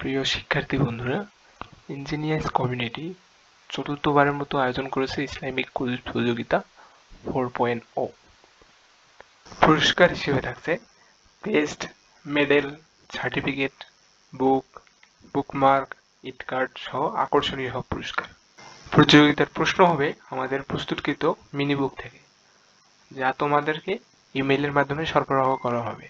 প্রিয় শিক্ষার্থী বন্ধুরা ইঞ্জিনিয়ার্স কমিউনিটি চতুর্থবারের মতো আয়োজন করেছে ইসলামিক কুইজ প্রতিযোগিতা ফোর পয়েন্ট ও পুরস্কার হিসেবে থাকছে test medal certificate book bookmark ইট কার্ড সহ আকর্ষণীয় সব পুরস্কার। প্রতিযোগিতার প্রশ্ন হবে আমাদের প্রস্তুতকৃত মিনি বুক থেকে, যা তোমাদেরকে ইমেইলের মাধ্যমে সরবরাহ করা হবে।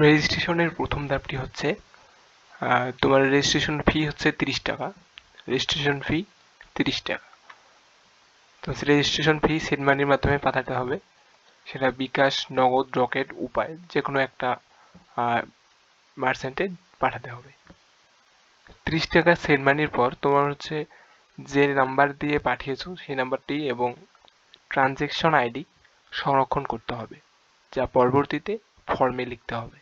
রেজিস্ট্রেশনের প্রথম ধাপটি হচ্ছে তোমার রেজিস্ট্রেশন ফি হচ্ছে তিরিশ টাকা। রেজিস্ট্রেশন ফি তিরিশ টাকা। তো রেজিস্ট্রেশন ফি সেট মানির মাধ্যমে পাঠাতে হবে। সেটা বিকাশ, নগদ, রকেট, উপায় যে কোনো একটা মার্চেন্টে পাঠাতে হবে। তিরিশ টাকা সেট মানির পর তোমার হচ্ছে যে নাম্বার দিয়ে পাঠিয়েছো, সেই নাম্বারটি এবং ট্রানজেকশন আইডি সংরক্ষণ করতে হবে, যা পরবর্তীতে ফর্মে লিখতে হবে।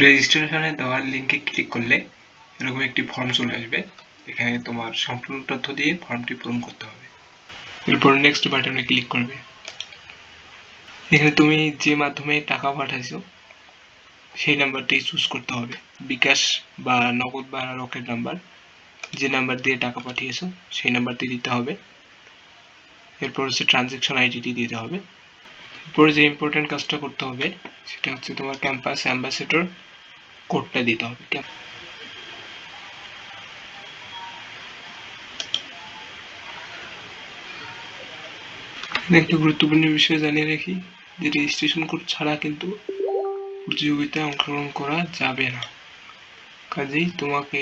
রেজিস্ট্রেশনে দেওয়ার লিঙ্কে ক্লিক করলে এরকম একটি ফর্ম চলে আসবে। এখানে তোমার সম্পূর্ণ তথ্য দিয়ে ফর্মটি পূরণ করতে হবে। এরপর নেক্সট বাটনে ক্লিক করবে। এখানে তুমি যে মাধ্যমে টাকা পাঠাইছো, সেই নাম্বারটি চুজ করতে হবে। বিকাশ বা নগদ বা রকেট নাম্বার যে নাম্বার দিয়ে টাকা পাঠিয়েছো, সেই নাম্বারটি দিতে হবে। এরপর হচ্ছে ট্রানজেকশন আইডিটি দিতে হবে। এরপরে যে ইম্পর্টেন্ট কাজটা করতে হবে, সেটা হচ্ছে তোমার ক্যাম্পাস অ্যাম্বাসেডর কোডটা দিতে হবে একটু গুরুত্বপূর্ণ বিষয় জানিয়ে রাখি, যে রেজিস্ট্রেশন কোড ছাড়া কিন্তু প্রতিযোগিতায় অংশগ্রহণ করা যাবে না। কাজেই তোমাকে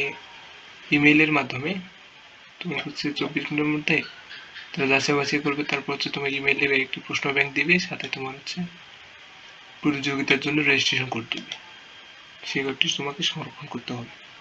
ইমেইলের মাধ্যমে তুমি হচ্ছে চব্বিশ ঘণ্টার মধ্যে তারা যাচাই বাছাই করবে, তারপর হচ্ছে তোমার দেবে, একটি প্রশ্ন ব্যাংক দিবে, সাথে তোমার হচ্ছে প্রতিযোগিতার জন্য রেজিস্ট্রেশন করে দেবে। সেই ঘরটি তোমাকে সংরক্ষণ করতে হবে।